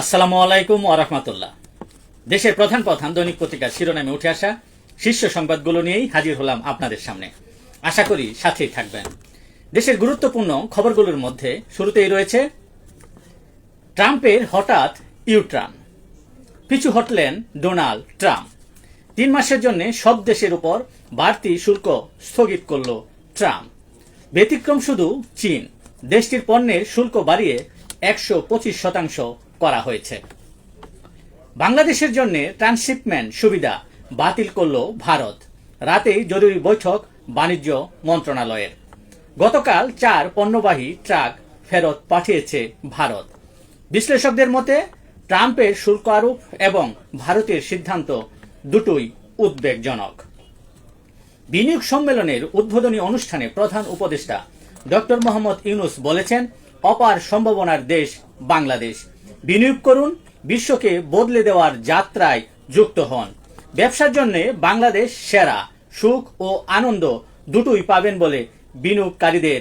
আসসালামু আলাইকুম ওরহমতুল্লাহ দেশের প্রধান প্রধান দৈনিক পত্রিকার শিরোনামে উঠে আসা শীর্ষ সংবাদগুলো নিয়েই হাজির হলাম আপনাদের সামনে। আশা করি সাথেই থাকবেন। দেশের গুরুত্বপূর্ণ খবরগুলোর মধ্যে শুরুতেই রয়েছে, ট্রাম্পের হঠাৎ ইউট্রান পিছু হটলেন ডোনাল্ড ট্রাম্প। তিন মাসের জন্য সব দেশের উপর বাড়তি শুল্ক স্থগিত করল ট্রাম্প। ব্যতিক্রম শুধু চীন। দেশটির পণ্যের শুল্ক বাড়িয়ে একশো পঁচিশ শতাংশ করা হয়েছে। বাংলাদেশের জন্য ট্রান্সশিপমেন্ট সুবিধা বাতিল করল ভারত। রাতেই জরুরি বৈঠক বাণিজ্য মন্ত্রণালয়ের। গতকাল চার পণ্যবাহী ট্রাক ফেরত পাঠিয়েছে ভারত। বিশ্লেষকদের মতে, ট্রাম্পের শুল্ক আরোপ এবং ভারতের সিদ্ধান্ত দুটোই উদ্বেগজনক। বিনিয়োগ সম্মেলনের উদ্বোধনী অনুষ্ঠানে প্রধান উপদেষ্টা ডক্টর মোহাম্মদ ইউনুস বলেছেন, অপার সম্ভাবনার দেশ বাংলাদেশ। বিনিয়োগ করুন, বিশ্বকে বদলে দেওয়ার যাত্রায় যুক্ত হন। ব্যবসার জন্য বাংলাদেশ সেরা, সুখ ও আনন্দ দুটোই পাবেন বলে বিনিয়োগকারীদের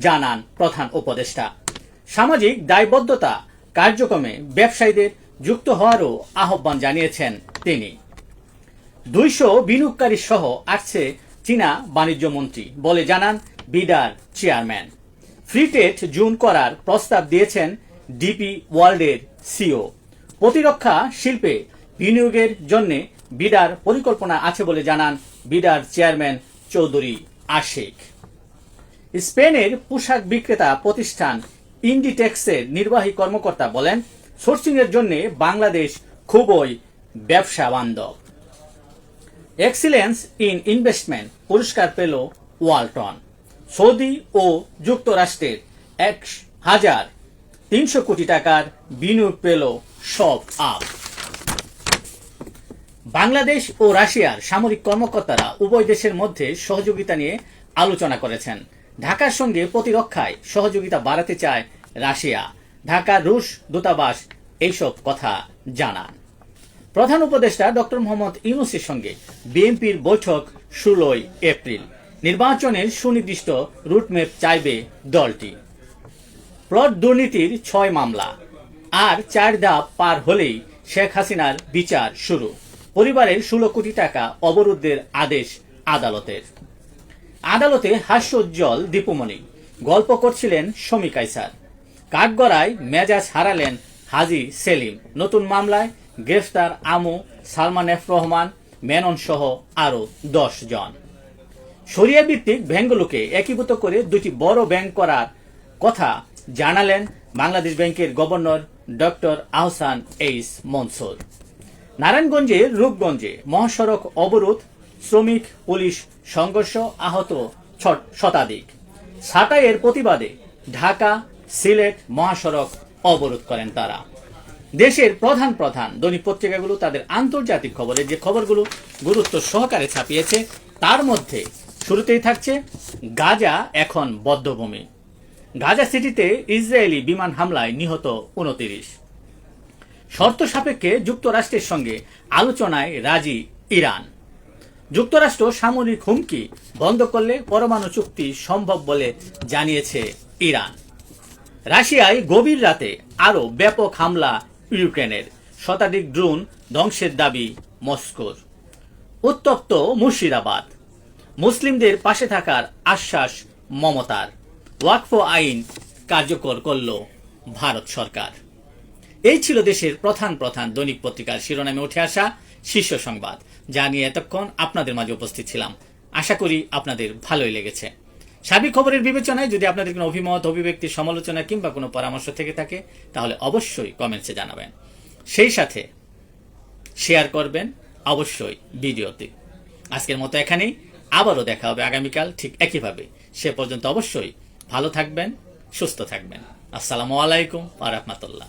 জানান প্রধান উপদেষ্টা। সামাজিক দায়বদ্ধতা কার্যক্রমে ব্যবসায়ীদের যুক্ত হওয়ারও আহ্বান জানিয়েছেন তিনি। দুইশো বিনিয়োগকারী সহ আসছে চীনা বাণিজ্য মন্ত্রী বলে জানান বিডার চেয়ারম্যান। ফ্রি ট্রেড জুন করার প্রস্তাব দিয়েছেন ডিপি ওয়ার্ল্ডের সিও প্রতিরক্ষা শিল্পে বিনিয়োগের জন্য বিডার পরিকল্পনা আছে বলে জানান বিডার চেয়ারম্যান চৌধুরী আশিক। স্পেনের পোশাক বিক্রেতা প্রতিষ্ঠান ইন্ডিটেক্সের নির্বাহী কর্মকর্তা বলেন সোর্সিং এর জন্য বাংলাদেশ খুবই ব্যবসা বান্ধব। এক্সিলেন্স ইন ইনভেস্টমেন্ট পুরস্কার পেল ওয়ালটন। সৌদি ও যুক্তরাষ্ট্রের এক হাজার তিনশো কোটি টাকার বিনিয়োগ পেল সব আপ। বাংলাদেশ ও রাশিয়ার সামরিক কর্মকর্তারা উভয় দেশের মধ্যে সহযোগিতা নিয়ে আলোচনা করেছেন। ঢাকার সঙ্গে প্রতিরক্ষায় সহযোগিতা বাড়াতে চায় রাশিয়া। ঢাকার রুশ দূতাবাস এইসব কথা জানান। প্রধান উপদেষ্টা ডক্টর মোহাম্মদ ইউনুসের সঙ্গে বিএনপির বৈঠক ষোলোই এপ্রিল। নির্বাচনের সুনির্দিষ্ট রুটম্যাপ চাইবে দলটি। প্লট দুর্নীতির ছয় মামলা আর চার ধাপ পার হলেই শেখ হাসিনার বিচার শুরু। পরিবারের ষোলো কোটি টাকা অবরুদ্ধের আদেশ আদালতের। আদালতে হাস্যোজ্জ্বল দীপুমণি, গল্প করছিলেন শমী কাইসার কাঠগড়ায় মেজাজ হারালেন হাজি সেলিম। নতুন মামলায় গ্রেফতার আমু, সালমান এফ রহমান, মেনন সহ আরও দশ জন। সরিয়া ভিত্তিক ব্যাংকগুলোকে একীভূত করে দুটি বড় ব্যাংক করার কথা জানালেন বাংলাদেশ ব্যাংকের governor doctor Ahsan H Mansur. নারায়ণগঞ্জে রূপগঞ্জে মহাসড়ক অবরোধ, শ্রমিক, পুলিশ সংঘর্ষ আহত শতাধিক। সাটাইয়ের প্রতিবাদে ঢাকা সিলেট মহাসড়ক অবরোধ করেন তারা। দেশের প্রধান প্রধান দৈনিক পত্রিকাগুলো তাদের আন্তর্জাতিক খবরে যে খবরগুলো গুরুত্ব সহকারে ছাপিয়েছে, তার মধ্যে শুরুতেই থাকছে গাজা এখন বদ্ধভূমি। গাজা সিটিতে ইসরায়েলি বিমান হামলায় নিহত উনতিরিশ শর্ত সাপেক্ষে যুক্তরাষ্ট্রের সঙ্গে আলোচনায় রাজি ইরান। যুক্তরাষ্ট্র সামরিক হুমকি বন্ধ করলে পরমাণু চুক্তি সম্ভব বলে জানিয়েছে ইরান। রাশিয়ায় গভীর রাতে আরও ব্যাপক হামলা ইউক্রেনের। শতাধিক ড্রোন ধ্বংসের দাবি মস্কোর। উত্তপ্ত মুর্শিদাবাদ। মুসলিমদের পাশে থাকার আশ্বাস মমতার। ওয়াকফ আইন কার্যকর করল ভারত সরকার। এই ছিল দেশের প্রধান প্রধান দৈনিক পত্রিকার শিরোনামে উঠে আসা শীর্ষ সংবাদ, যা নিয়ে এতক্ষণ আপনাদের মাঝে উপস্থিত ছিলাম। আশা করি আপনাদের ভালোই লেগেছে। সার্বিক খবরের বিবেচনায় যদি আপনাদের কোনো অভিমত, অভিব্যক্তি, সমালোচনা কিংবা কোনো পরামর্শ থেকে থাকে, তাহলে অবশ্যই কমেন্টসে জানাবেন। সেই সাথে শেয়ার করবেন অবশ্যই ভিডিওতে। আজকের মতো এখানেই, আবারও দেখা হবে আগামীকাল ঠিক একইভাবে। সে পর্যন্ত অবশ্যই ভালো থাকবেন সুস্থ থাকবেন। আসসালামু আলাইকুম আ রহমতুল্লাহ।